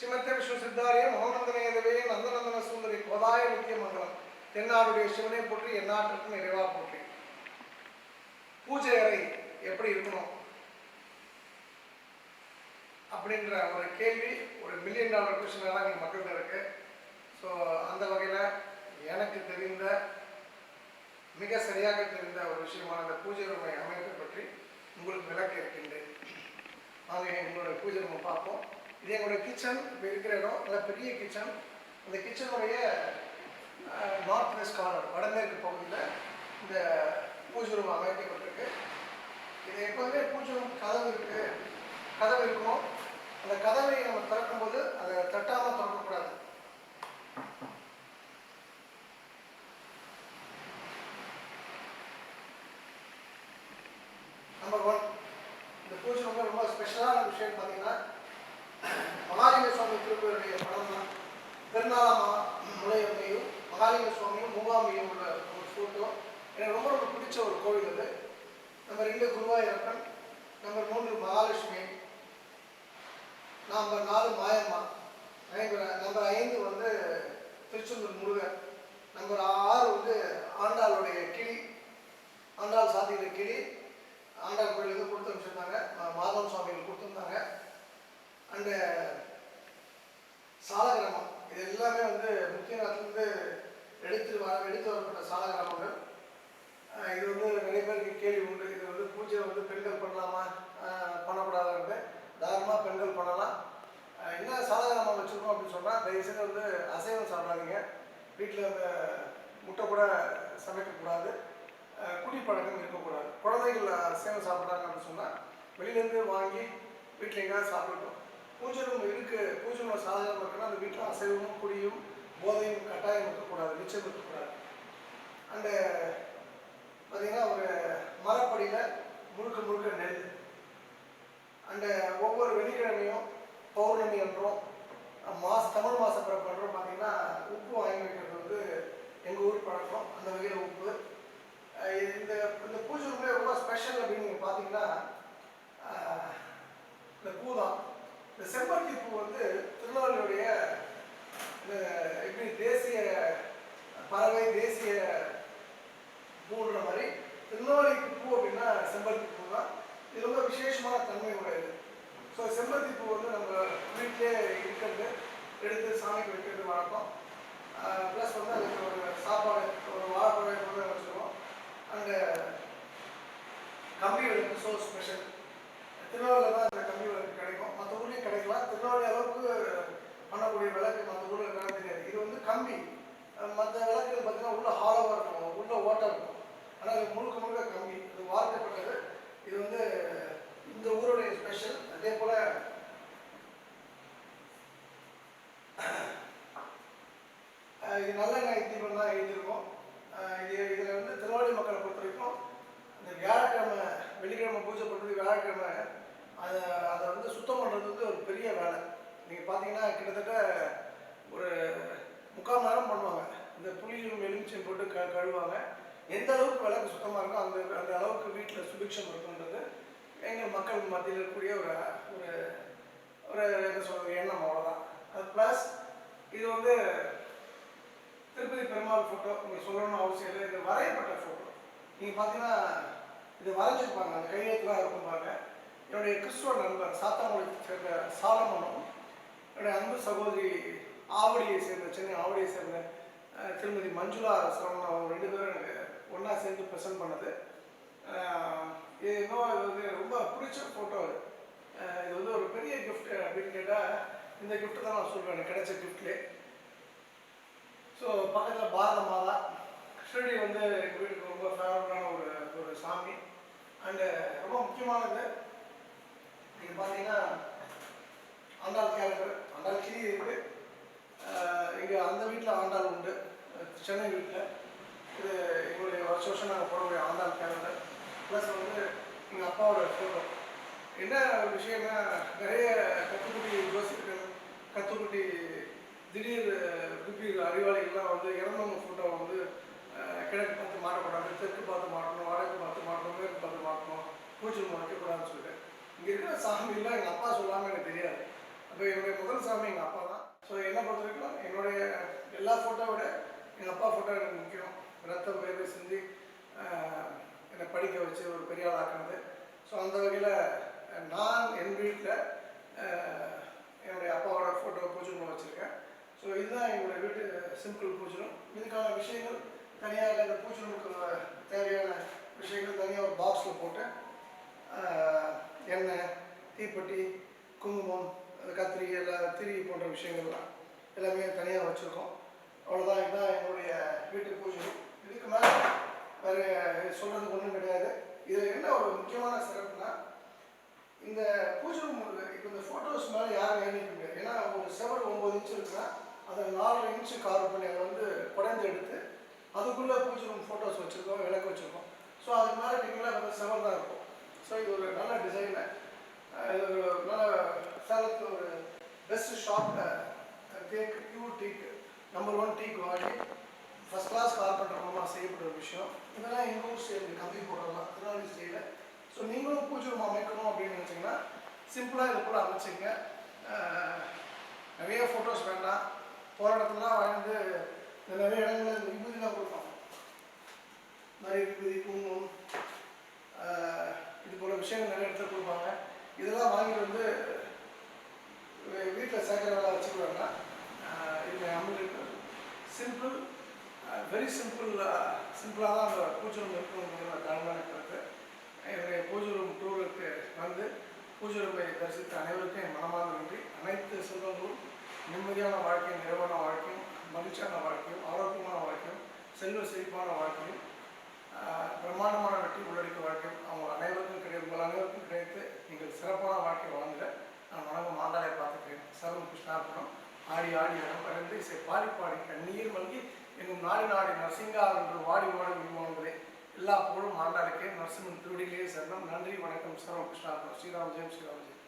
ஸ்ரீமத்தே விஷ்ணு சித்தாரிய மகோநந்தனேதவே நந்தநந்தன சுந்தரி கோதாய நித்திய மங்கலம் தென்னாடுடைய சிவனை போற்றி எந்நாட்டிற்கும் நிறைவா போற்றி. பூஜை அறை எப்படி இருக்கணும்? அப்படின்ற ஒரு கேள்வி ஒரு மில்லியன் டாலர் கொஸ்டினாக எங்கள் மக்கள்கிட்ட இருக்கு. ஸோ அந்த வகையில் எனக்கு தெரிந்த மிக சரியாக தெரிந்த ஒரு விஷயமான அந்த பூஜை ரூமை அமைப்பை பற்றி உங்களுக்கு விளக்க இருக்கின்றேன். வாங்க எங்களோட பூஜை ரூமை பார்ப்போம். இது எங்களோட கிச்சன் இப்போ இருக்கிற இடம். நல்ல பெரிய கிச்சன் அந்த கிச்சனுடைய நார்த் வெஸ்ட் கார்னர் வடமேற்கு பகுதியில் இந்த பூஜை ரூம் அமைக்கப்பட்டிருக்கு. இது எப்போதுமே பூஜை ரூம் கதவு இருக்குது கதவு இருக்கும்? அந்த கதவை நம்ம திறக்கும்போது அதை தட்டாமல் திறக்கக்கூடாது. நம்பர் ஒன் இந்த பூஜை ரொம்ப ரொம்ப ஸ்பெஷலான விஷயம் பார்த்தீங்கன்னா திருவள்ளுவருடைய படம் தான் பெருநாளாமா முளையம்மையும் மகாலிங்க சுவாமியும் மூகாம்பியும் உள்ள ஒரு ஃபோட்டோ எனக்கு ரொம்ப ரொம்ப பிடிச்ச ஒரு கோவில் அது. நம்பர் ரெண்டு குருவாயூரப்பன் நம்பர் மூன்று மகாலட்சுமி நம்பர் நாலு மாயம்மா. நம்பர் நம்பர் ஐந்து வந்து திருச்செந்தூர் முருகன். நம்பர் ஆறு வந்து ஆண்டாளுடைய கிளி ஆண்டாள் சாத்திகிற கிளி. ஆண்டாள் கோயிலுக்கு கொடுத்து அனுப்பிச்சிருந்தாங்க? மாதவன் சுவாமிகள் கொடுத்துருந்தாங்க. அண்டு சாலகிராமம். இது எல்லாமே வந்து முக்கியத்துலேருந்து எடுத்து வர எடுத்து வரப்பட்ட சாலகிராமங்கள். இது வந்து நிறைய பேருக்கு கேள்வி உண்டு. இது வந்து பூஜை வந்து பெண்கள் பண்ணலாமா? பண்ணக்கூடாதுன்னு தாராளமாக பெண்கள் பண்ணலாம். என்ன சாலகிராமம் வச்சுருக்கோம் அப்படின்னு சொன்னால் தயவுசெய்து வந்து அசைவம் சாப்பிடாதீங்க. வீட்டில் அந்த முட்டை கூட சமைக்கக்கூடாது குடிப்பழக்கம் இருக்கக்கூடாது. குழந்தைகள் அசைவம் சாப்பிட்றாங்க அப்படின்னு சொன்னால் வெளியிலேருந்து வாங்கி வீட்டில் எங்கேயாவது சாப்பிடட்டும். பூஜை ரூம் இருக்குது பூஜை ரூம் இருக்குன்னா அந்த வீட்டில் அசைவமும் குடியும் போதையும் கட்டாயம் இருக்கக்கூடாது நிச்சயம் இருக்கக்கூடாது. அண்டு பார்த்தீங்கன்னா ஒரு மரப்படியில் முழுக்க முழுக்க நெல். அண்டு ஒவ்வொரு வெள்ளிக்கிழமையும் பௌர்ணமி என்றும் மாச தமிழ் மாத பிறப்பு என்றும் பார்த்தீங்கன்னா உப்பு வாங்கி வைக்கிறது வந்து எங்கள் ஊர் பழக்கம் அந்த வகையில் உப்பு அஹ் இது- இந்த இந்த பூஜை ரூம்லேயே ரொம்ப ஸ்பெஷல் அப்படின்னு நீங்கள் பார்த்தீங்கன்னா அஹ், இந்த பூ தான் இந்த செம்பருத்தி பூ வந்து திருநெல்வேலியுடைய இந்த எப்படி தேசிய பறவை தேசிய பூன்ற மாதிரி திருநெல்வேலிக்கு பூ அப்படின்னா செம்பருத்தி பூ தான் இது ரொம்ப விசேஷமான தன்மை உடையது. ஸோ செம்பருத்தி பூ வந்து நம்ம வீட்டிலே இருக்கிறது எடுத்து சாமிக்கு வைக்கிறது வழக்கம். ப்ளஸ் வந்து அதுக்கு ஒரு சாப்பாடு ஒரு வாழைப்பழம் கூட வச்சுருவோம். அண்டு கம்பி விளக்கு ஸோ ஸ்பெஷல் திருநெல்வேலியில் தான் அந்த கம்பி விளக்கு கிடைக்கும். மற்ற ஊர்லேயும் கிடைக்கலாம். திருநெல்வேலி அளவுக்கு பண்ணக்கூடிய விளக்கு மற்ற ஊரில் என்னன்னு தெரியாது. இது வந்து கம்பி. மற்ற விளக்குகள் பார்த்தீங்கன்னா உள்ள ஹாலோவாக இருக்கும். உள்ள ஓட்டம் இருக்கும். ஆனால் இது முழுக்க முழுக்க கம்பி. இது வார்க்கப்பட்டது. இது வந்து இந்த ஊருடைய ஸ்பெஷல் அதே போல் இது நல்லெண்ணெய் தீபம் தான் எழுதியிருக்கோம் இது இதில் வந்து திருவாரூர் மக்களை பொறுத்த வரைக்கும் இந்த வியாழக்கிழமை வெள்ளிக்கிழமை பூஜை பண்ணுறது வியாழக்கிழமை அதை அதை வந்து சுத்தம் பண்ணுறது வந்து ஒரு பெரிய வேலை. நீங்கள் பார்த்தீங்கன்னா கிட்டத்தட்ட ஒரு முக்கால் நேரம் பண்ணுவாங்க. இந்த புளியும் எலுமிச்சையும் போட்டு க கழுவாங்க எந்த அளவுக்கு விளக்கு சுத்தமாக இருக்கோ அந்த அந்த அளவுக்கு வீட்டில் சுபிக்ஷம் இருக்குன்றது எங்கள் மக்கள் மத்தியில் இருக்கக்கூடிய ஒரு ஒரு ஒரு என்ன சொல்கிறது எண்ணம் அவ்வளோதான் அது ப்ளஸ் இது வந்து திருப்பதி பெருமாள் ஃபோட்டோ உங்களுக்கு சொல்லணும்னு அவசியம் இல்லை. இது வரையப்பட்ட ஃபோட்டோ நீங்கள் பார்த்தீங்கன்னா இது வரைஞ்சிருப்பாங்க. அந்த கையெழுத்துலாம் இருக்கும் பாருங்க. என்னுடைய கிறிஸ்துவ நண்பர் சாத்தாங்குளத்தை சேர்ந்த சாலமனும் என்னுடைய அன்பு சகோதரி ஆவடியை சேர்ந்த சென்னை ஆவடியை சேர்ந்த திருமதி மஞ்சுளா சரவணன் அவங்க ரெண்டு பேரும் எனக்கு ஒன்றா சேர்ந்து ப்ரெசென்ட் பண்ணது. இது இன்னும் இது வந்து ரொம்ப பிடிச்ச ஃபோட்டோ அது. இது வந்து ஒரு பெரிய கிஃப்ட் அப்படின்னு கேட்டால் இந்த கிஃப்ட் தான் நான் சொல்வேன் எனக்கு கிடைச்ச கிஃப்ட்லே ஸோ பக்கத்தில் பாரத மாதா கிருஷ்ணகிரி வந்து எங்கள் வீட்டுக்கு ரொம்ப ஃபேவரட்டான ஒரு ஒரு சாமி. அண்டு ரொம்ப முக்கியமானது இது பார்த்தீங்கன்னா ஆண்டாள் கேலண்டர் ஆண்டாள் கிளி இருக்குது இங்கே அந்த வீட்டில் ஆண்டாள் உண்டு சென்னை வீட்டில் இது எங்களுடைய வருஷ வருஷம் நாங்கள் போடக்கூடிய ஆண்டாள் கேலண்டர். ப்ளஸ் வந்து எங்கள் அப்பாவோட ஃபோட்டோ என்ன ஒரு விஷயம்னா நிறைய கத்துக்குட்டி யோசிக்கிறது கத்துக்குட்டி திடீர் குப்பி அறிவாளிகள்லாம் வந்து இறந்தவங்க ஃபோட்டோ வந்து கிழக்கு பார்த்து மாட்டக்கூடாது தெற்கு பார்த்து மாட்டணும் வடக்கு பார்த்து மாட்டணும் மேற்கு பார்த்து மாட்டணும் பூச்சி வைக்கக்கூடாதுன்னு சொல்லிட்டு. இங்கே இருக்கிற சாமியெல்லாம் எங்கள் அப்பா சொல்லாமல் எனக்கு தெரியாது. அப்போ என்னுடைய முதல் சாமி எங்கள் அப்பா தான். ஸோ என்னை பொறுத்த வரைக்கும் என்னுடைய எல்லா ஃபோட்டோவை விட எங்கள் அப்பா ஃபோட்டோ எனக்கு முக்கியம். ரத்தம் பேர் சிந்தி என்னை படிக்க வச்சு ஒரு பெரிய ஆள் ஆக்குனது. ஸோ அந்த வகையில் நான் என் வீட்டில் என்னுடைய அப்பாவோட ஃபோட்டோ பூஜை வச்சுருக்கேன். ஸோ இதுதான் எங்களுடைய வீட்டு சிம்பிள் பூஜை இதுக்கான விஷயங்கள் தனியாக இந்த பூஜை தேவையான விஷயங்கள் தனியாக ஒரு பாக்ஸில் போட்டு எண்ணெய் தீப்பெட்டி குங்குமம் கத்திரி எல்லாம் திரி போன்ற விஷயங்கள்லாம் எல்லாமே தனியாக வச்சுருக்கோம். அவ்வளோதான் இதுதான் என்னுடைய வீட்டு பூஜை இதுக்கு மேலே வேறு சொல்கிறதுக்கு ஒன்றும் கிடையாது. இதில் என்ன ஒரு முக்கியமான சிறப்புனா இந்த பூஜை ரூம் இப்போ இந்த ஃபோட்டோஸ் மேலே யாரும் ஏறிக்க முடியாது. ஏன்னா ஒரு செவல் ஒம்பது இன்ச்சு இருக்குன்னா அதை நாலு இன்ச்சு கார் பண்ணி அதை வந்து குறைந்து எடுத்து அதுக்குள்ளே பூஜை ரூம் ஃபோட்டோஸ் வச்சுருக்கோம் விளக்கு வச்சுருக்கோம். ஸோ அதுக்கு மேலே நீங்களாம் வந்து செவல் தான் இருக்கும். ஸோ இது ஒரு நல்ல டிசைனு இது ஒரு நல்ல சேலத்தில் ஒரு பெஸ்ட் ஷாப்பில் கேக் பியூர் டீக்கு நம்பர் ஒன் டீக் வாங்கி ஃபஸ்ட் கிளாஸ் கார்பெண்டர் மூலமாக செய்யப்பட்ட ஒரு விஷயம். இதெல்லாம் எங்கள் ஊர் ஸ்டைல் கம்பி போடலாம். திருநெல்வேலி ஸ்டைலில் ஸோ நீங்களும் பூஜை ரூம் அமைக்கணும் அப்படின்னு நினச்சிங்கன்னா சிம்பிளாக இது போல் அமைச்சிங்க. நிறைய ஃபோட்டோஸ் வேண்டாம். போகிற இடத்துலலாம் வாழ்ந்து நிறைய இடங்களில் இந்த விபூதிலாம் கொடுப்பாங்க. நிறைய விபூதி குங்குமம் இது போல் விஷயங்கள் நிறைய இடத்துல கொடுப்பாங்க. இதெல்லாம் வாங்கிட்டு வந்து வீட்டில் சேர்க்குற வேலை வச்சுக்குவாங்க இது நம்மளுக்கு சிம்பிள் வெரி சிம்பிள் சிம்பிளாக uh, தான் அந்த பூஜை ரூம் இருக்கணும் தாழ்வான என்னுடைய பூஜை ரூம் டூருக்கு வந்து பூஜை ரூமை தரிசித்த அனைவருக்கும் என் மனமார்ந்த நன்றி. அனைத்து செல்வங்களும் நிம்மதியான வாழ்க்கையும் நிறைவான வாழ்க்கையும் மகிழ்ச்சியான வாழ்க்கையும் ஆரோக்கியமான வாழ்க்கையும் செல்வ செழிப்பான வாழ்க்கையும் ஆஹ், பிரம்மாண்டமான வெற்றி உள்ளடக்க வாழ்க்கையும் அவங்க அனைவருக்கும் கிடையாது உங்கள் அனைவருக்கும் கிடைத்து நீங்கள் சிறப்பான வாழ்க்கை வாழ்ந்த நான் வணங்கும் மாண்டாளை பார்த்துக்கிறேன். சர்வ கிருஷ்ணார்பணம். ஆடி ஆடி இடம் பறந்து இசை பாடி பாடி கண்ணீர் மல்கி எங்கும் நாடு நாடி நரசிங்கா என்று வாடி வாடி விரும்புவங்களே எல்லா புகழும் மாண்டாளுக்கே நரசிம்மன் திருவடிகளே சரணம். நன்றி வணக்கம். சரவம் கிருஷ்ணார்பணம் ஸ்ரீராம் ஜெயம் ஸ்ரீராம் ஜெயம்.